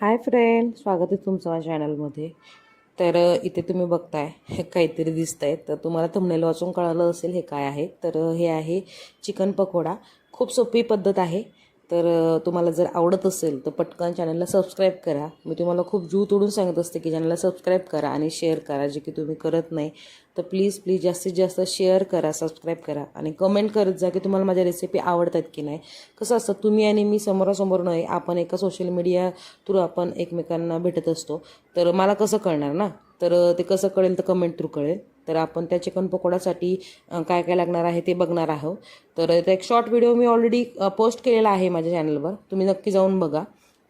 Hi friend स्वागत आहे तुमचं माझ्या चॅनलमध्ये तर इथे तुम्ही बघताय हे काहीतरी दिसत आहे तर तुम्हाला थंबनेल वाचून कळालं असेल हे काय आहे. तर हे आहे चिकन पकोडा. खूप सोपी पद्धत आहे. तर तुम्हाला जर आवडत असेल तर पटकन चॅनलला सबस्क्राईब करा. मी तुम्हाला खूप जीव तोडून सांगत असते की चॅनलला सबस्क्राईब करा आणि शेअर करा जे की तुम्ही करत नाही. तर प्लीज प्लीज जास्तीत जास्त शेअर करा सबस्क्राईब करा आणि कमेंट करत जा की तुम्हाला माझ्या रेसिपी आवडतात की नाही. कसं असतं तुम्ही आणि मी समोरासमोर नाही आपण एका सोशल मीडिया थ्रू आपण एकमेकांना भेटत असतो. तर मला कसं कळणार ना? तर ते कसं कळेल तर कमेंट थ्रू कळेल. तर आपण त्या चिकन पकोडासाठी काय काय लागणार आहे ते बघणार आहोत. तर एक शॉर्ट व्हिडिओ मी ऑलरेडी पोस्ट केलेला आहे माझ्या चॅनलवर तुम्ही नक्की जाऊन बघा.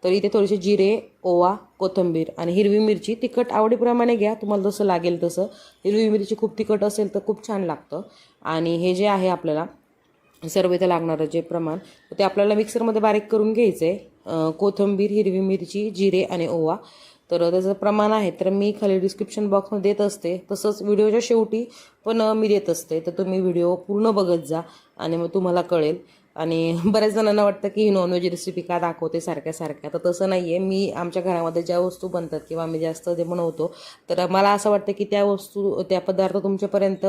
तर इथे थोडेसे जिरे ओवा कोथिंबीर आणि हिरवी मिरची तिखट आवडीप्रमाणे घ्या. तुम्हाला जसं लागेल तसं. हिरवी मिरची खूप तिखट असेल तर खूप छान लागतं. आणि हे जे आहे आपल्याला सर्व इथं लागणारं जे प्रमाण ते आपल्याला मिक्सरमध्ये बारीक करून घ्यायचं आहे कोथिंबीर हिरवी मिरची जिरे आणि ओवा. तर त्याचं प्रमाण आहे. तर मी खाली डिस्क्रिप्शन बॉक्समध्ये देत असते. तसंच व्हिडिओच्या शेवटी पण मी देत असते. तर तुम्ही व्हिडिओ पूर्ण बघत जा आणि मग तुम्हाला कळेल. आणि बऱ्याच जणांना वाटतं की ही नॉनव्हेज रेसिपी का दाखवते सारख्या सारख्या. तर तसं नाही आहे मी आमच्या घरामध्ये ज्या वस्तू बनतात किंवा आम्ही जास्त जे बनवतो तर मला असं वाटतं की त्या वस्तू त्या पदार्थ तुमच्यापर्यंत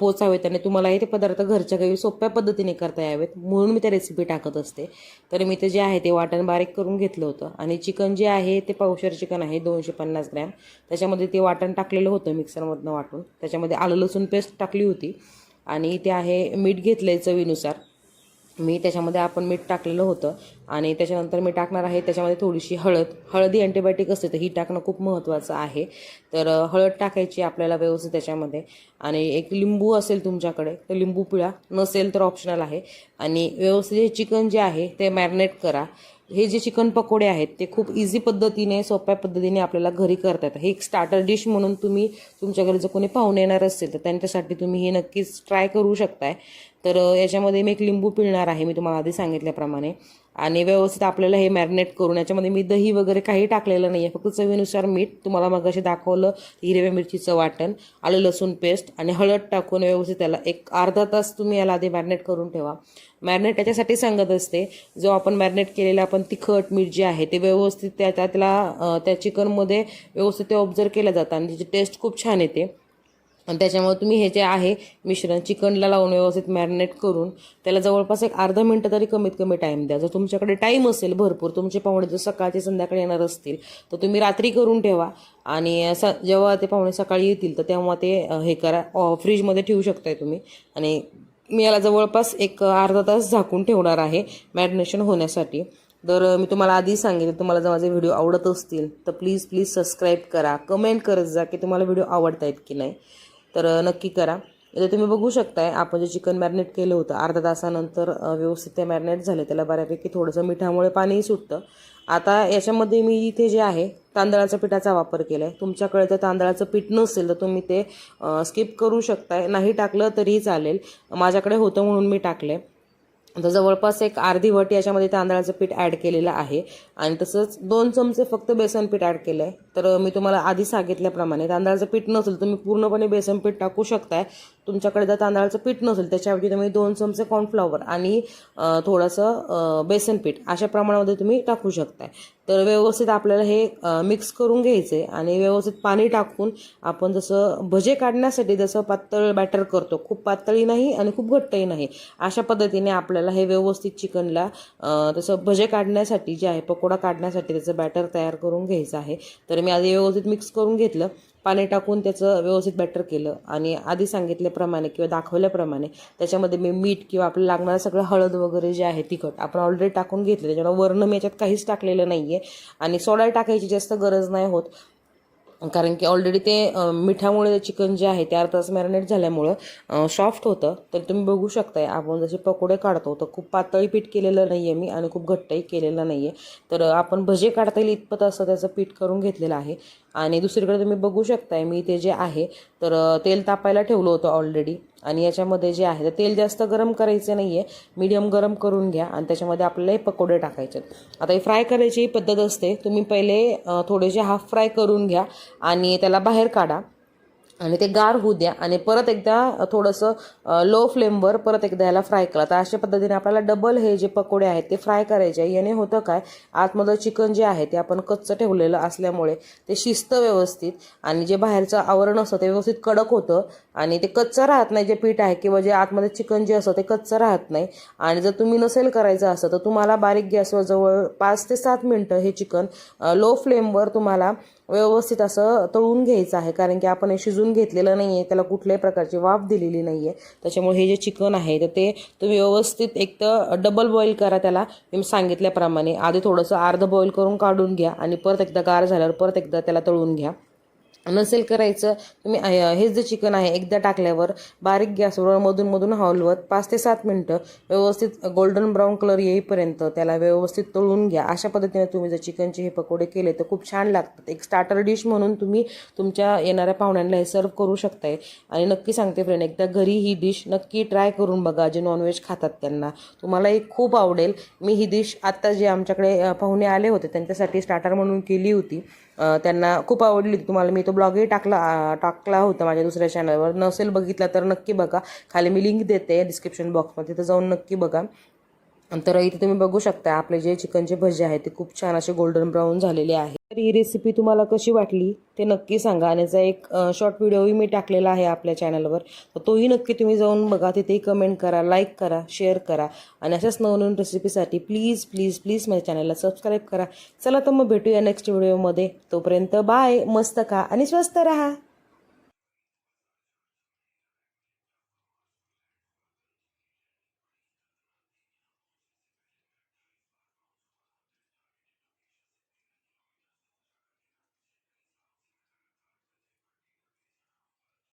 पोचावेत आणि तुम्हालाही ते पदार्थ घरच्या काही सोप्या पद्धतीने करता यावेत म्हणून मी त्या रेसिपी टाकत असते. तर मी ते जे आहे ते वाटण बारीक करून घेतलं होतं. आणि चिकन जे आहे ते पावशर चिकन आहे दोनशे पन्नास ग्रॅम. त्याच्यामध्ये ते वाटण टाकलेलं होतं मिक्सरमधनं वाटून. त्याच्यामध्ये आलं लसूण पेस्ट टाकली होती. आणि ते आहे मीठ घेतलं आहे चवीनुसार. मी त्याच्यामध्ये आपण मीठ टाकलेलं होतं आणि त्याच्यानंतर मी टाकणार आहे त्याच्यामध्ये थोडीशी हळद. हळदी अँटीबायोटिक असते तर ही टाकणं खूप महत्त्वाचं आहे. तर हळद टाकायची आपल्याला व्यवस्थित त्याच्यामध्ये. आणि एक लिंबू असेल तुमच्याकडे तर लिंबू पिळा. नसेल तर ऑप्शनल आहे. आणि व्यवस्थित हे चिकन जे आहे ते मॅरिनेट करा. हे जे चिकन पकोडे आहेत ते खूप इझी पद्धतीने सोप्या पद्धतीने आपल्याला घरी करता येतात. हे एक स्टार्टर डिश म्हणून तुम्ही तुमच्या घरी जर कोणी पाहुणे येणार असेल तर त्यांच्यासाठी तुम्ही हे नक्कीच ट्राय करू शकताय. तर याच्यामध्ये मी एक लिंबू पिळणार आहे मी तुम्हाला आधी सांगितल्याप्रमाणे. आणि व्यवस्थित आपल्याला हे मॅरिनेट करून याच्यामध्ये मी दही वगैरे काही टाकलेलं नाही आहे फक्त चवीनुसार मीठ. तुम्हाला मग असे दाखवलं हिरव्या मिरचीचं वाटण आलं लसूण पेस्ट आणि हळद टाकून व्यवस्थित त्याला एक अर्धा तास तुम्ही याला आधी मॅरिनेट करून ठेवा. मॅरिनेट त्याच्यासाठी सांगत असते जो आपण मॅरिनेट केलेला आपण तिखट मीठ जे आहे ते व्यवस्थित त्या त्यातला त्याला त्या चिकनमध्ये व्यवस्थित ते ऑब्झर्व केलं जातं आणि त्याची टेस्ट खूप छान येते. आणि त्याच्यामुळे तुम्ही हे जे आहे मिश्रण चिकनला लावून व्यवस्थित मॅरिनेट करून त्याला जवळपास एक अर्धा मिनटं तरी कमीत कमी टाईम द्या. जर तुमच्याकडे टाईम असेल भरपूर तुमचे पाहुणे जर सकाळचे संध्याकाळी येणार असतील तर तुम्ही रात्री करून ठेवा. आणि स जेव्हा ते पाहुणे सकाळी येतील तर तेव्हा ते हे करा. फ्रीजमध्ये ठेवू शकताय तुम्ही. आणि मी याला जवळपास एक अर्धा तास झाकून ठेवणार आहे मॅरिनेशन होण्यासाठी. तर मी तुम्हाला आधी सांगितलं तुम्हाला जर माझे व्हिडिओ आवडत असतील तर प्लीज प्लीज सबस्क्राईब करा. कमेंट करत जा की तुम्हाला व्हिडिओ आवडत आहेत की नाही. तर नक्की करा. इथे तुम्ही बघू शकताय आपण जे चिकन मॅरिनेट केलं होतं अर्धा तासानंतर व्यवस्थित ते मॅरिनेट झाले. त्याला बऱ्यापैकी थोडंसं मिठामुळे पाणीही सुटतं. आता याच्यामध्ये मी इथे जे आहे तांदळाच्या पिठाचा वापर केला आहे तुमच्याकडे जर तांदळाचं पीठ नसेल तर तुम्ही ते स्किप करू शकताय. नाही टाकलं तरीही चालेल. माझ्याकडे होतं म्हणून मी टाकले तर जवळपास एक अर्धी वट याच्यामध्ये तांदळाचं पीठ ॲड केलेलं आहे. आणि तसंच दोन चमचे फक्त बेसन पीठ ॲड केलं आहे तर मी तुम्हाला आधी सांगितल्याप्रमाणे तांदळाचं पीठ नसेल तुम्ही पूर्णपणे बेसन पीठ टाकू शकताय. तुमच्याकडे जर तांदळाचं पीठ नसेल त्याच्याऐवजी तुम्ही दोन चमचे कॉर्नफ्लॉवर आणि थोडंसं बेसन पीठ अशा प्रमाणामध्ये तुम्ही टाकू शकताय. तर व्यवस्थित आपल्याला हे मिक्स करून घ्यायचे आणि व्यवस्थित पाणी टाकून आपण जसं भजे काढण्यासाठी जसं पातळ बॅटर करतो खूप पातळी नाही आणि खूप घट्टही नाही अशा पद्धतीने आपल्याला हे व्यवस्थित चिकनला तसं भजे काढण्यासाठी जे आहे पकोडा काढण्यासाठी त्याचं बॅटर तयार करून घ्यायचं आहे. तर मी आधी व्यवस्थित मिक्स करून घेतलं. पाणी टाकून त्याचं व्यवस्थित बॅटर केलं. आणि आधी सांगितल्याप्रमाणे किंवा दाखवल्याप्रमाणे त्याच्यामध्ये मी मीठ किंवा आपल्याला लागणारं सगळं हळद वगैरे जे आहे तिखट आपण ऑलरेडी टाकून घेतलं त्याच्यामुळे वर्ण मी याच्यात काहीच टाकलेलं नाही आहे आणि सोडा टाकायची जास्त गरज नाही होत. कारण की ऑलरेडी ते मिठामुळे चिकन जे आहे ते अर्धा तास मॅरिनेट झाल्यामुळं सॉफ्ट होतं. तर तुम्ही बघू शकताय आपण जसे पकोडे काढतो तर खूप पातळी पीठ केलेलं नाही आहे मी आणि खूप घट्टही केलेलं नाही आहे तर आपण भजे काढता येईल इतपत असं त्याचं पीठ करून घेतलेलं आहे. आणि दुसरीकडे तुम्ही बघू शकताय मी ते जे आहे तर तेल तापायला ठेवलं होतं ऑलरेडी आणि याच्यामध्ये जे आहे तर तेल जास्त गरम करायचं नाही आहे मीडियम गरम करून घ्या आणि त्याच्यामध्ये आपल्याला हे पकोडे टाकायचे. आता हे फ्राय करायची ही पद्धत असते. तुम्ही पहिले थोडेसे हाफ फ्राय करून घ्या आणि त्याला बाहेर काढा. आणि ते गार होऊ द्या. आणि परत एकदा थोडंसं लो फ्लेमवर परत एकदा याला फ्राय करा. तर अशा पद्धतीने आपल्याला डबल हे जे पकोडे आहेत ते फ्राय करायचे आहे. याने होतं काय? आतमधलं चिकन जे आहे ते आपण कच्चं ठेवलेलं असल्यामुळे ते शिस्त व्यवस्थित आणि जे बाहेरचं आवरण असतं ते व्यवस्थित कडक होतं. आणि ते कच्चं राहत नाही जे पीठ आहे किंवा जे आतमध्ये चिकन जे असतं ते कच्चं राहत नाही. आणि जर तुम्ही नसेल करायचं असं तर तुम्हाला बारीक गॅसवर जवळ पाच ते सात मिनटं हे चिकन लो फ्लेमवर तुम्हाला व्यवस्थित असं तळून घ्यायचं आहे. कारण की आपण हे शिजून घेतलेलं नाही आहे त्याला कुठल्याही प्रकारची वाफ दिलेली नाही आहे त्याच्यामुळे हे जे चिकन आहे तर ते तुम्ही व्यवस्थित एक तर डबल बॉईल करा त्याला. मी सांगितल्याप्रमाणे आधी थोडंसं अर्ध बॉईल करून काढून घ्या आणि परत एकदा गार झाल्यावर परत एकदा त्याला तळून घ्या. नसेल करायचं तुम्ही हेच जे चिकन आहे एकदा टाकल्यावर बारीक गॅसवर मधून मधून हलवत पाच ते सात मिनटं व्यवस्थित गोल्डन ब्राऊन कलर येईपर्यंत त्याला व्यवस्थित तळून घ्या. अशा पद्धतीने तुम्ही जर चिकनचे हे पकोडे केले तर खूप छान लागतात. एक स्टार्टर डिश म्हणून तुम्ही तुमच्या येणाऱ्या पाहुण्यांना हे सर्व करू शकताय. आणि नक्की सांगते फ्रेंड एकदा घरी ही डिश नक्की ट्राय करून बघा. जे नॉनव्हेज खातात त्यांना. तुम्हाला एक खूप आवडेल. मी ही डिश आत्ता जे आमच्याकडे पाहुणे आले होते त्यांच्यासाठी स्टार्टर म्हणून केली होती. त्यांना खूप आवडली. होती. तुम्हाला मी तो ब्लॉगही टाकला टाकला होता माझ्या दुसऱ्या चॅनलवर नसेल बघितला तर नक्की बघा. खाली मी लिंक देते डिस्क्रिप्शन बॉक्समध्ये तिथं जाऊन नक्की बघा. तर इथे तुम्ही बघू शकता आपले जे चिकनचे भजे आहेत ते खूप छान असे गोल्डन ब्राऊन झालेले आहे तर ही रेसिपी तुम्हाला कशी वाटली ते नक्की सांगा. आणि याचा एक शॉर्ट व्हिडिओही मी टाकलेला आहे आपल्या चॅनलवर तर तोही नक्की तुम्ही जाऊन बघा तिथेही कमेंट करा लाईक करा शेअर करा. आणि अशाच नवनवीन रेसिपीसाठी प्लीज प्लीज प्लीज माझ्या चॅनलला सबस्क्राईब करा. चला तर मग भेटूया नेक्स्ट व्हिडिओमध्ये तोपर्यंत बाय मस्त खा आणि स्वस्त राहा.